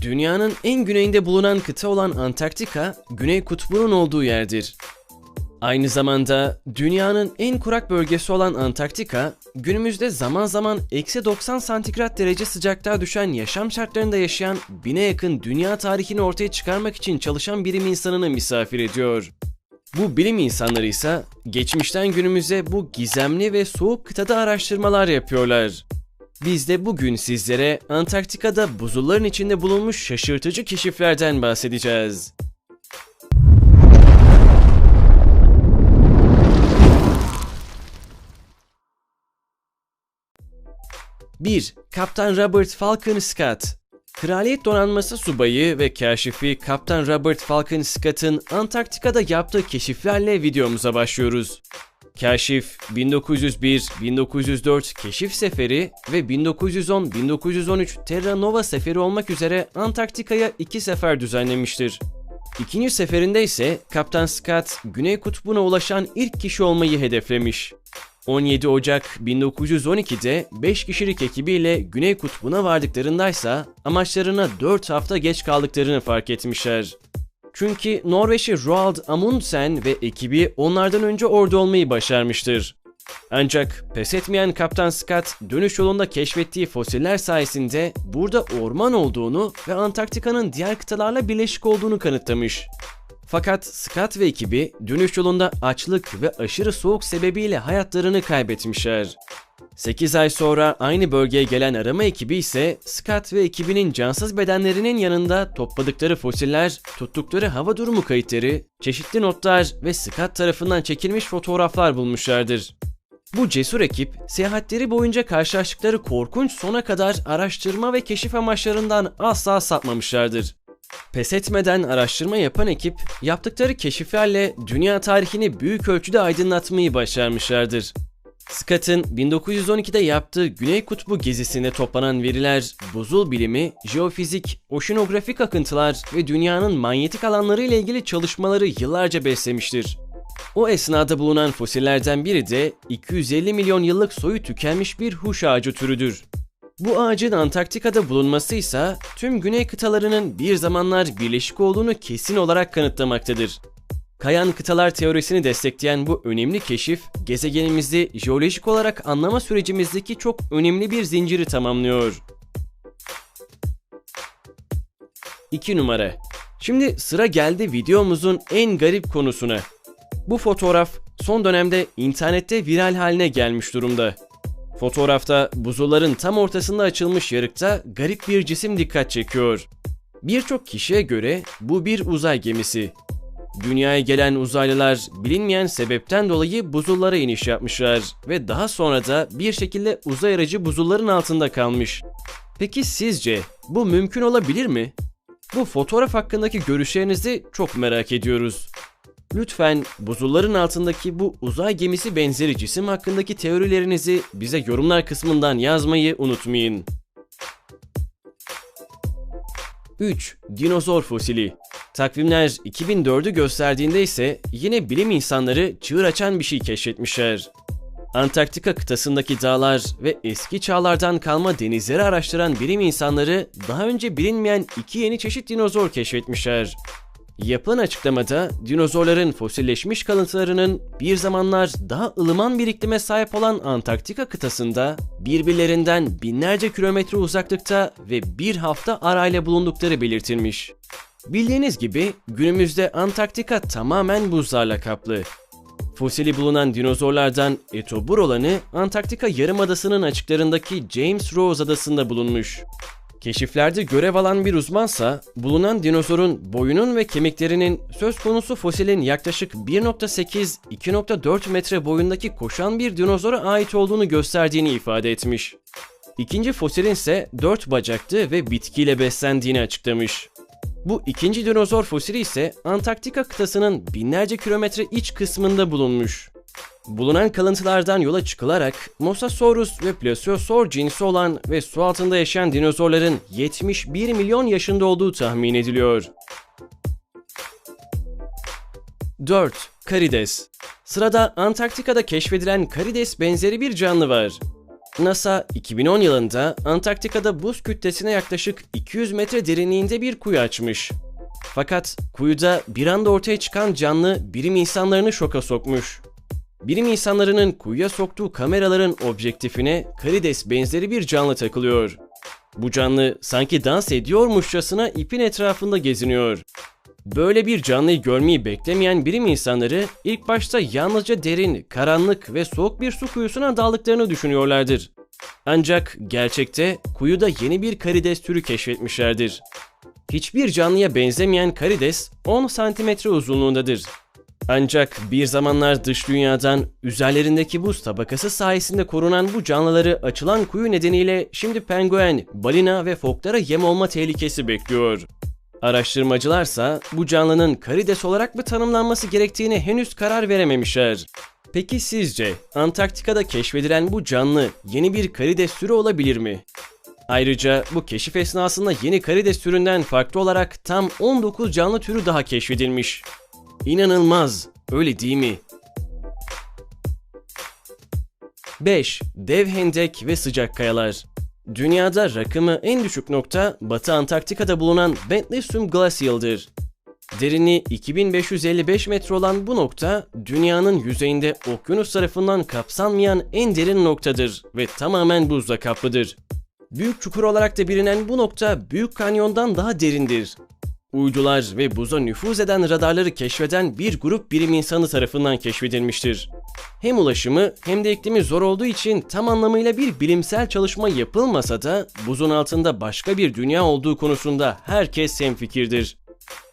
Dünyanın en güneyinde bulunan kıta olan Antarktika, Güney Kutbu'nun olduğu yerdir. Aynı zamanda dünyanın en kurak bölgesi olan Antarktika, günümüzde zaman zaman eksi 90 santigrat derece sıcaklığa düşen yaşam şartlarında yaşayan bine yakın dünya tarihini ortaya çıkarmak için çalışan bilim insanını misafir ediyor. Bu bilim insanları ise geçmişten günümüze bu gizemli ve soğuk kıtada araştırmalar yapıyorlar. Biz de bugün sizlere Antarktika'da buzulların içinde bulunmuş şaşırtıcı keşiflerden bahsedeceğiz. Bir, Kaptan Robert Falcon Scott Kraliyet Donanması subayı ve kaşifi Kaptan Robert Falcon Scott'ın Antarktika'da yaptığı keşiflerle videomuza başlıyoruz. Kaşif 1901-1904 keşif seferi ve 1910-1913 Terra Nova seferi olmak üzere Antarktika'ya iki sefer düzenlemiştir. İkinci seferinde ise Kaptan Scott Güney Kutbu'na ulaşan ilk kişi olmayı hedeflemiş. 17 Ocak 1912'de 5 kişilik ekibiyle Güney Kutbu'na vardıklarındaysa amaçlarına 4 hafta geç kaldıklarını fark etmişler. Çünkü Norveçli Roald Amundsen ve ekibi onlardan önce orada olmayı başarmıştır. Ancak pes etmeyen Kaptan Scott dönüş yolunda keşfettiği fosiller sayesinde burada orman olduğunu ve Antarktika'nın diğer kıtalarla birleşik olduğunu kanıtlamış. Fakat Scott ve ekibi dönüş yolunda açlık ve aşırı soğuk sebebiyle hayatlarını kaybetmişler. 8 ay sonra aynı bölgeye gelen arama ekibi ise Scott ve ekibinin cansız bedenlerinin yanında topladıkları fosiller, tuttukları hava durumu kayıtları, çeşitli notlar ve Scott tarafından çekilmiş fotoğraflar bulmuşlardır. Bu cesur ekip seyahatleri boyunca karşılaştıkları korkunç sona kadar araştırma ve keşif amaçlarından asla sapmamışlardır. Pes etmeden araştırma yapan ekip yaptıkları keşiflerle dünya tarihini büyük ölçüde aydınlatmayı başarmışlardır. Scott'ın 1912'de yaptığı Güney Kutbu gezisinde toplanan veriler, buzul bilimi, jeofizik, oşinografik akıntılar ve dünyanın manyetik alanları ile ilgili çalışmaları yıllarca beslemiştir. O esnada bulunan fosillerden biri de 250 milyon yıllık soyu tükenmiş bir huş ağacı türüdür. Bu ağacın Antarktika'da bulunması ise tüm güney kıtalarının bir zamanlar birleşik olduğunu kesin olarak kanıtlamaktadır. Kayan kıtalar teorisini destekleyen bu önemli keşif, gezegenimizi jeolojik olarak anlama sürecimizdeki çok önemli bir zinciri tamamlıyor. 2 numara. Şimdi sıra geldi videomuzun en garip konusuna. Bu fotoğraf son dönemde internette viral haline gelmiş durumda. Fotoğrafta buzulların tam ortasında açılmış yarıkta garip bir cisim dikkat çekiyor. Birçok kişiye göre bu bir uzay gemisi. Dünyaya gelen uzaylılar bilinmeyen sebepten dolayı buzullara iniş yapmışlar ve daha sonra da bir şekilde uzay aracı buzulların altında kalmış. Peki sizce bu mümkün olabilir mi? Bu fotoğraf hakkındaki görüşlerinizi çok merak ediyoruz. Lütfen buzulların altındaki bu uzay gemisi benzeri cisim hakkındaki teorilerinizi bize yorumlar kısmından yazmayı unutmayın. 3. Dinozor fosili Takvimler 2004'ü gösterdiğinde ise yine bilim insanları çığır açan bir şey keşfetmişler. Antarktika kıtasındaki dağlar ve eski çağlardan kalma denizleri araştıran bilim insanları daha önce bilinmeyen iki yeni çeşit dinozor keşfetmişler. Yapılan açıklamada dinozorların fosilleşmiş kalıntılarının bir zamanlar daha ılıman bir iklime sahip olan Antarktika kıtasında birbirlerinden binlerce kilometre uzaklıkta ve bir hafta arayla bulundukları belirtilmiş. Bildiğiniz gibi günümüzde Antarktika tamamen buzlarla kaplı. Fosili bulunan dinozorlardan etobur olanı Antarktika Yarımadası'nın açıklarındaki James Ross adasında bulunmuş. Keşiflerde görev alan bir uzmansa bulunan dinozorun boyunun ve kemiklerinin söz konusu fosilin yaklaşık 1.8-2.4 metre boyundaki koşan bir dinozora ait olduğunu gösterdiğini ifade etmiş. İkinci fosilin ise 4 bacaklı ve bitkiyle beslendiğini açıklamış. Bu ikinci dinozor fosili ise Antarktika kıtasının binlerce kilometre iç kısmında bulunmuş. Bulunan kalıntılardan yola çıkılarak Mosasaurus ve Plesiosaur cinsi olan ve su altında yaşayan dinozorların 71 milyon yaşında olduğu tahmin ediliyor. 4. Karides Sırada Antarktika'da keşfedilen karides benzeri bir canlı var. NASA 2010 yılında Antarktika'da buz kütlesine yaklaşık 200 metre derinliğinde bir kuyu açmış. Fakat kuyuda bir anda ortaya çıkan canlı bilim insanlarını şoka sokmuş. Bilim insanlarının kuyuya soktuğu kameraların objektifine karides benzeri bir canlı takılıyor. Bu canlı sanki dans ediyormuşçasına ipin etrafında geziniyor. Böyle bir canlıyı görmeyi beklemeyen bilim insanları ilk başta yalnızca derin, karanlık ve soğuk bir su kuyusuna daldıklarını düşünüyorlardır. Ancak gerçekte kuyuda yeni bir karides türü keşfetmişlerdir. Hiçbir canlıya benzemeyen karides 10 santimetre uzunluğundadır. Ancak bir zamanlar dış dünyadan üzerlerindeki buz tabakası sayesinde korunan bu canlıları açılan kuyu nedeniyle şimdi penguen, balina ve foklara yem olma tehlikesi bekliyor. Araştırmacılarsa bu canlının karides olarak mı tanımlanması gerektiğini henüz karar verememişler. Peki sizce Antarktika'da keşfedilen bu canlı yeni bir karides türü olabilir mi? Ayrıca bu keşif esnasında yeni karides türünden farklı olarak tam 19 canlı türü daha keşfedilmiş. İnanılmaz, öyle değil mi? 5. Dev hendek ve sıcak kayalar. Dünyada rakımı en düşük nokta Batı Antarktika'da bulunan Bentley Sum Glacial'dır. Derinliği 2555 metre olan bu nokta dünyanın yüzeyinde okyanus tarafından kapsanmayan en derin noktadır ve tamamen buzla kaplıdır. Büyük çukur olarak da bilinen bu nokta Büyük Kanyon'dan daha derindir. Uydular ve buza nüfuz eden radarları keşfeden bir grup bilim insanı tarafından keşfedilmiştir. Hem ulaşımı hem de iklimi zor olduğu için tam anlamıyla bir bilimsel çalışma yapılmasa da buzun altında başka bir dünya olduğu konusunda herkes hemfikirdir.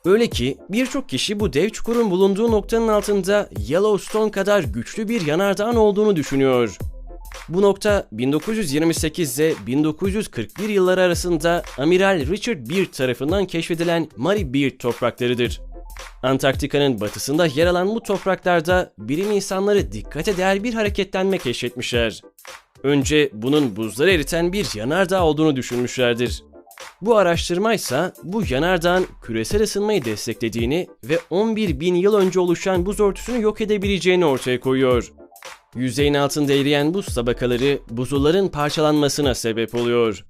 Öyle ki birçok kişi bu dev çukurun bulunduğu noktanın altında Yellowstone kadar güçlü bir yanardağın olduğunu düşünüyor. Bu nokta 1928 ile 1941 yılları arasında Amiral Richard Byrd tarafından keşfedilen Mary Beard topraklarıdır. Antarktika'nın batısında yer alan bu topraklarda bilim insanları dikkate değer bir hareketlenme keşfetmişler. Önce bunun buzları eriten bir yanardağ olduğunu düşünmüşlerdir. Bu araştırma ise bu yanardağın küresel ısınmayı desteklediğini ve 11 bin yıl önce oluşan buz örtüsünü yok edebileceğini ortaya koyuyor. Yüzeyin altında eriyen buz tabakaları buzulların parçalanmasına sebep oluyor.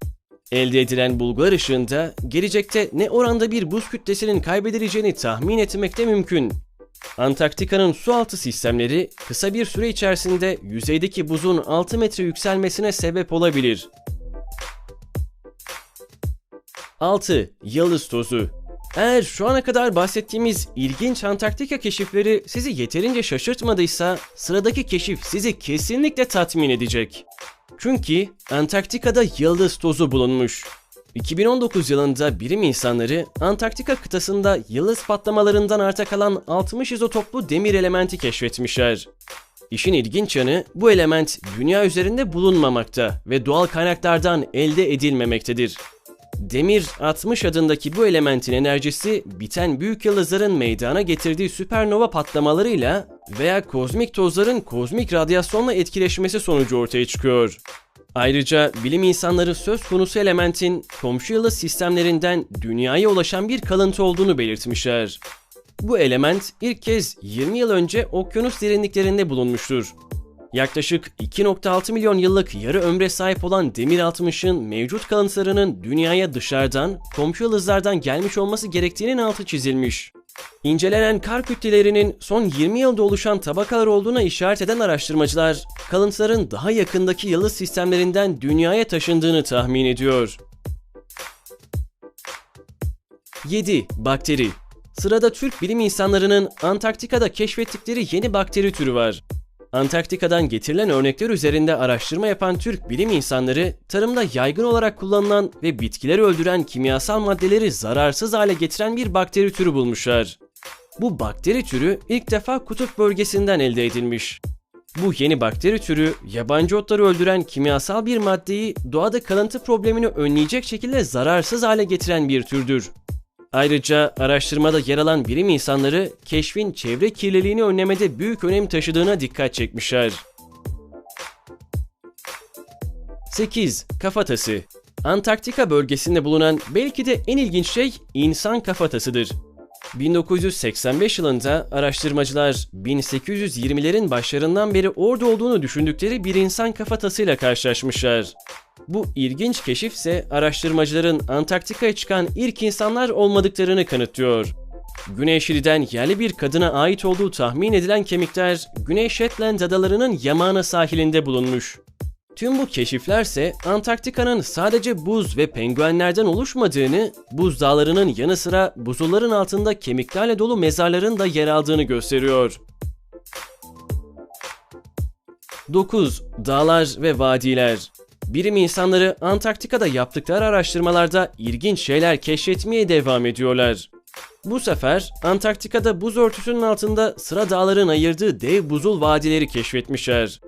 Elde edilen bulgular ışığında gelecekte ne oranda bir buz kütlesinin kaybedileceğini tahmin etmek de mümkün. Antarktika'nın su altı sistemleri kısa bir süre içerisinde yüzeydeki buzun 6 metre yükselmesine sebep olabilir. 6. Yıldız tozu eğer şu ana kadar bahsettiğimiz ilginç Antarktika keşifleri sizi yeterince şaşırtmadıysa sıradaki keşif sizi kesinlikle tatmin edecek. Çünkü Antarktika'da yıldız tozu bulunmuş. 2019 yılında bilim insanları Antarktika kıtasında yıldız patlamalarından arta kalan 60 izotoplu demir elementi keşfetmişler. İşin ilginç yanı bu element dünya üzerinde bulunmamakta ve doğal kaynaklardan elde edilmemektedir. Demir 60 adındaki bu elementin enerjisi biten büyük yıldızların meydana getirdiği süpernova patlamalarıyla veya kozmik tozların kozmik radyasyonla etkileşmesi sonucu ortaya çıkıyor. Ayrıca bilim insanları söz konusu elementin komşu yıldız sistemlerinden dünyaya ulaşan bir kalıntı olduğunu belirtmişler. Bu element ilk kez 20 yıl önce okyanus derinliklerinde bulunmuştur. Yaklaşık 2.6 milyon yıllık yarı ömre sahip olan Demir 60'ın mevcut kalıntılarının dünyaya dışarıdan, komşu yıldızlardan gelmiş olması gerektiğinin altı çizilmiş. İncelenen kar kütlelerinin son 20 yılda oluşan tabakalar olduğuna işaret eden araştırmacılar, kalıntıların daha yakındaki yıldız sistemlerinden dünyaya taşındığını tahmin ediyor. 7. Bakteri Sırada Türk bilim insanlarının Antarktika'da keşfettikleri yeni bakteri türü var. Antarktika'dan getirilen örnekler üzerinde araştırma yapan Türk bilim insanları tarımda yaygın olarak kullanılan ve bitkileri öldüren kimyasal maddeleri zararsız hale getiren bir bakteri türü bulmuşlar. Bu bakteri türü ilk defa kutup bölgesinden elde edilmiş. Bu yeni bakteri türü yabancı otları öldüren kimyasal bir maddeyi doğada kalıntı problemini önleyecek şekilde zararsız hale getiren bir türdür. Ayrıca araştırmada yer alan bilim insanları keşfin çevre kirliliğini önlemede büyük önem taşıdığına dikkat çekmişler. 8. Kafatası Antarktika bölgesinde bulunan belki de en ilginç şey insan kafatasıdır. 1985 yılında araştırmacılar 1820'lerin başlarından beri orada olduğunu düşündükleri bir insan kafatasıyla karşılaşmışlar. Bu ilginç keşif ise araştırmacıların Antarktika'ya çıkan ilk insanlar olmadıklarını kanıtlıyor. Güney Şili'den yerli bir kadına ait olduğu tahmin edilen kemikler Güney Shetland adalarının Yamana sahilinde bulunmuş. Tüm bu keşiflerse Antarktika'nın sadece buz ve penguenlerden oluşmadığını, buz dağlarının yanı sıra buzulların altında kemiklerle dolu mezarların da yer aldığını gösteriyor. 9. Dağlar ve vadiler Bilim insanları Antarktika'da yaptıkları araştırmalarda ilginç şeyler keşfetmeye devam ediyorlar. Bu sefer Antarktika'da buz örtüsünün altında sıra dağların ayırdığı dev buzul vadileri keşfetmişler.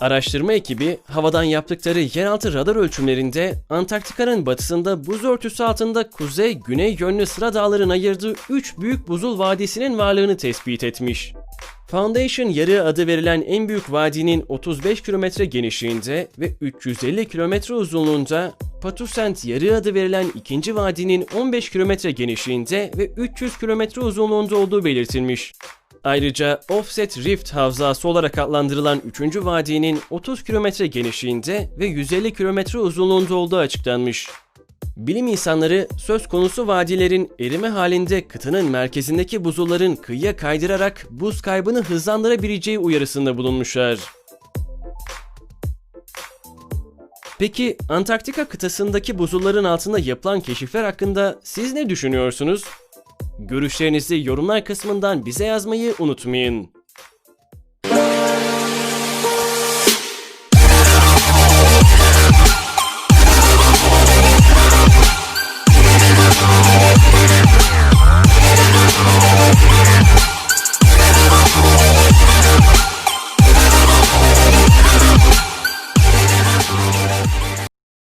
Araştırma ekibi havadan yaptıkları yeraltı radar ölçümlerinde Antarktika'nın batısında buz örtüsü altında kuzey-güney yönlü sıra dağların ayırdığı 3 büyük buzul vadisinin varlığını tespit etmiş. Foundation Yarığı adı verilen en büyük vadinin 35 kilometre genişliğinde ve 350 kilometre uzunluğunda, Patusent Yarığı adı verilen ikinci vadinin 15 kilometre genişliğinde ve 300 kilometre uzunluğunda olduğu belirtilmiş. Ayrıca Offset Rift Havzası olarak adlandırılan 3. vadinin 30 kilometre genişliğinde ve 150 kilometre uzunluğunda olduğu açıklanmış. Bilim insanları söz konusu vadilerin erime halinde kıtanın merkezindeki buzulların kıyıya kaydırarak buz kaybını hızlandırabileceği uyarısında bulunmuşlar. Peki Antarktika kıtasındaki buzulların altında yapılan keşifler hakkında siz ne düşünüyorsunuz? Görüşlerinizi yorumlar kısmından bize yazmayı unutmayın.